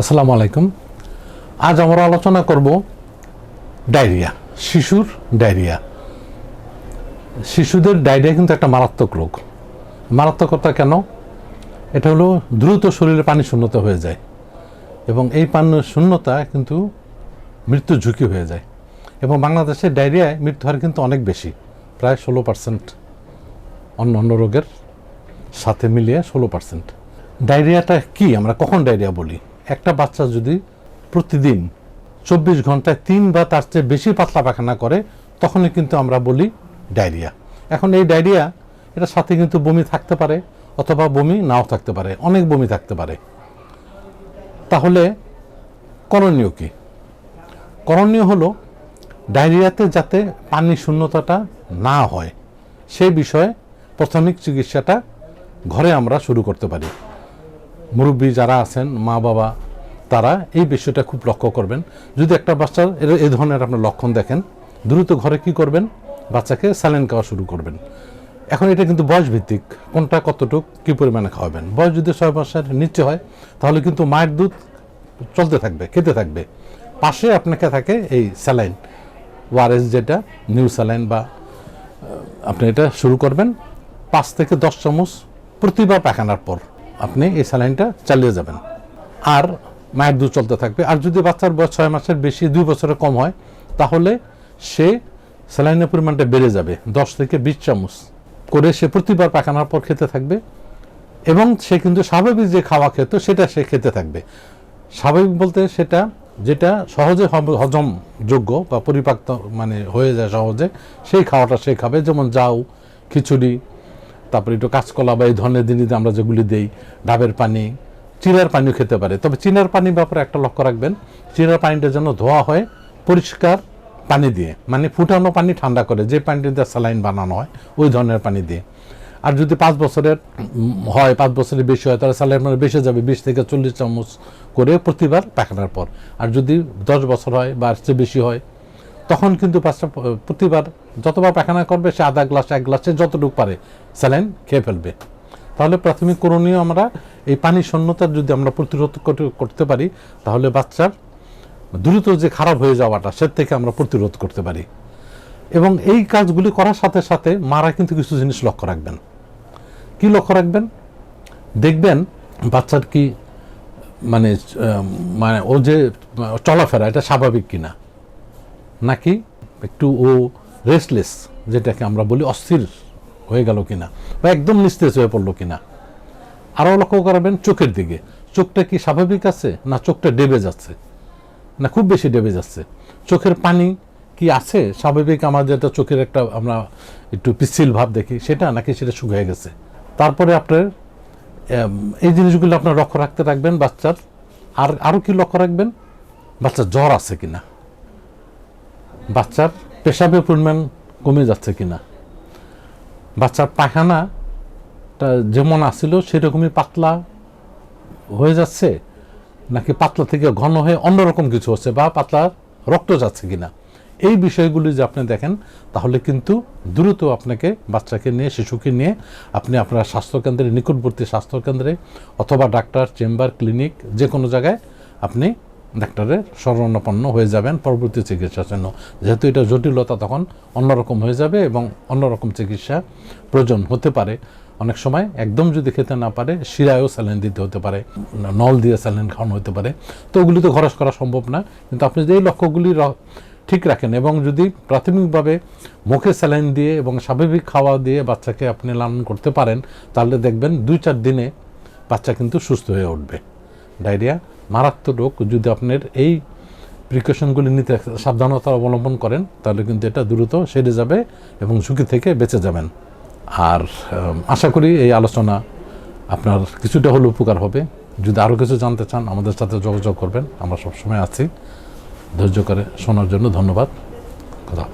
আসসালামু আলাইকুম। আজ আমরা আলোচনা করব ডায়রিয়া, শিশুর ডায়রিয়া। শিশুদের ডায়রিয়া কিন্তু একটা মারাত্মক রোগ। মারাত্মকতা কেন? এটা হলো দ্রুত শরীরে পানি শূন্যতা হয়ে যায় এবং এই পানি শূন্যতা কিন্তু মৃত্যু ঝুঁকি হয়ে যায় এবং বাংলাদেশে ডায়রিয়ায় মৃত্যু হার কিন্তু অনেক বেশি, প্রায় ষোলো পার্সেন্ট অন্য অন্য রোগের সাথে মিলিয়ে ষোলো পার্সেন্ট ডায়রিয়াটা কি? আমরা কখন ডায়রিয়া বলি? একটা বাচ্চা যদি প্রতিদিন চব্বিশ ঘন্টায় তিন বা তার চেয়ে বেশি পাতলা পায়খানা করে, তখনই কিন্তু আমরা বলি ডায়রিয়া। এখন এই ডায়রিয়া, এটার সাথে কিন্তু বমি থাকতে পারে অথবা বমি নাও থাকতে পারে, অনেক বমি থাকতে পারে। তাহলে করণীয় কি? করণীয় হলো ডায়রিয়াতে যাতে পানি শূন্যতাটা না হয় সেই বিষয়ে প্রাথমিক চিকিৎসাটা ঘরে আমরা শুরু করতে পারি। মুরব্বী যারা আছেন মা বাবা তারা এই বিষয়টা খুব লক্ষ্য করবেন। যদি একটা বাচ্চার এই ধরনের আপনার লক্ষণ দেখেন, দ্রুত ঘরে কি করবেন? বাচ্চাকে স্যালাইন খাওয়া শুরু করবেন। এখন এটা কিন্তু বয়স ভিত্তিক কোনটা কতটুক, কী পরিমাণে খাওয়াবেন? বয়স যদি ছয় মাসের নিচে হয়, তাহলে কিন্তু মায়ের দুধ চলতে থাকবে, খেতে থাকবে। পাশে আপনাকে থাকে এই স্যালাইন ওয়ারেস যেটা, নিউ স্যালাইন বা আপনি এটা শুরু করবেন। পাঁচ থেকে দশ চামচ প্রতিবার পায়খানার পর আপনি এই স্যালাইনটা চালিয়ে যাবেন। আর মায়ের দুধ চলতে থাকবে। আর যদি বাচ্চার বয়স ছয় মাসের বেশি, দুই বছরের কম হয়, তাহলে সে স্যালাইনের পরিমাণটা বেড়ে যাবে, দশ থেকে বিশ চামচ করে সে প্রতিবার পায়খানার পর খেতে থাকবে। এবং সে কিন্তু স্বাভাবিক যে খাওয়া খেত, সেটা সে খেতে থাকবে। স্বাভাবিক বলতে সেটা, যেটা সহজে হব- হজমযোগ্য বা পরিপাক্ত মানে হয়ে যায় সহজে, সেই খাওয়াটা সে খাবে। যেমন জাউ খিচুড়ি, তারপরে একটু কাঁচকলা বা এই ধরনের জিনিস আমরা যেগুলি দেই, ডাবের পানি চিনার পানিও খেতে পারে। তবে চিনার পানির ব্যাপারে একটা লক্ষ্য রাখবেন, চিনার পানিটা যেন ধোয়া হয়, পরিষ্কার পানি দিয়ে মানে ফুটানো পানি ঠান্ডা করে, যে পানিটিতে স্যালাইন বানানো হয়, ওই ধরনের পানি দিয়ে। আর যদি পাঁচ বছরের হয়, পাঁচ বছরের বেশি হয়, তাহলে স্যালাইন মানে বেশি যাবে, বিশ থেকে চল্লিশ চামচ করে প্রতিবার পায়খানার পর। আর যদি দশ বছর হয় বা চেয়ে বেশি হয়, তখন কিন্তু পাঁচটা, প্রতিবার যতবার পায়খানা করবে, সে আধা গ্লাস, এক গ্লাসে যতটুকু পারে স্যালাইন খেয়ে ফেলবে। তাহলে প্রাথমিক করণীয় আমরা এই পানি শূন্যতা যদি আমরা প্রতিরোধ করতে পারি, তাহলে বাচ্চার দ্রুত যে খারাপ হয়ে যাওয়াটা সে থেকে আমরা প্রতিরোধ করতে পারি। এবং এই কাজগুলি করার সাথে সাথে মারা কিন্তু কিছু জিনিস লক্ষ্য রাখবেন। কি লক্ষ্য রাখবেন? দেখবেন বাচ্চার কি মানে মানে ও যে চলাফেরা, এটা স্বাভাবিক কিনা? নাকি একটু ও রেস্টলেস যেটাকে আমরা বলি অস্থির হয়ে গেল কিনা বা একদম নিস্তেজ হয়ে পড়ল কিনা? আরও লক্ষ্য করবেন চোখের দিকে। চোখটা কি স্বাভাবিক আছে না চোখটা ডেবে যাচ্ছে? না খুব বেশি ডেবে যাচ্ছে? চোখের পানি কি আছে? স্বাভাবিক আমার যেটা চোখের একটা আমরা একটু পিচ্ছিল ভাব দেখি, সেটা নাকি সেটা শুকিয়ে গেছে? তারপরে আপনার এই জিনিসগুলো আপনার লক্ষ্য রাখতে রাখবেন বাচ্চার। আর আরও কি লক্ষ্য রাখবেন? বাচ্চার জ্বর আছে কিনা? বাচ্চার পেশাবের পরিমাণ কমে যাচ্ছে কিনা? বাচ্চার পায়খানাটা যেমন আসছিল সেরকমই পাতলা হয়ে যাচ্ছে? নাকি পাতলা থেকে ঘন হয়ে অন্যরকম কিছু হচ্ছে বা পাতলা রক্ত যাচ্ছে কিনা? এই বিষয়গুলি যে আপনি দেখেন, তাহলে কিন্তু দ্রুত আপনাকে বাচ্চাকে নিয়ে, শিশুকে নিয়ে আপনি আপনার স্বাস্থ্যকেন্দ্রে নিকটবর্তী স্বাস্থ্যকেন্দ্রে অথবা ডাক্তার, চেম্বার, ক্লিনিক যে কোনো জায়গায় আপনি ডাক্তারের শরণাপন্ন হয়ে যাবেন পরবর্তী চিকিৎসার জন্য। যেহেতু এটা জটিলতা তখন অন্যরকম হয়ে যাবে এবং অন্যরকম চিকিৎসা প্রয়োজন হতে পারে। অনেক সময় একদম যদি খেতে না পারে, শিরায়ও স্যালাইন দিতে হতে পারে, নল দিয়ে স্যালাইন খাওয়ানো হতে পারে। তো ওগুলি তো খরচ করা সম্ভব না। কিন্তু আপনি যে এই লক্ষ্যগুলি ঠিক রাখেন এবং যদি প্রাথমিকভাবে মুখে স্যালাইন দিয়ে এবং স্বাভাবিক খাওয়া দিয়ে বাচ্চাকে আপনি লালন করতে পারেন, তাহলে দেখবেন দুই চার দিনে বাচ্চা কিন্তু সুস্থ হয়ে উঠবে। ডায়রিয়া মারাত্মক রোগ। যদি আপনার এই প্রিকশনগুলি নিতে সাবধানতা অবলম্বন করেন, তাহলে কিন্তু এটা দ্রুত সেরে যাবে এবং ঝুঁকি থেকে বেঁচে যাবেন। আর আশা করি এই আলোচনা আপনার কিছুটা হলে উপকার হবে। যদি আরও কিছু জানতে চান, আমাদের সাথে যোগাযোগ করবেন। আমরা সবসময় আছি। ধৈর্য করে শোনার জন্য ধন্যবাদ। কথা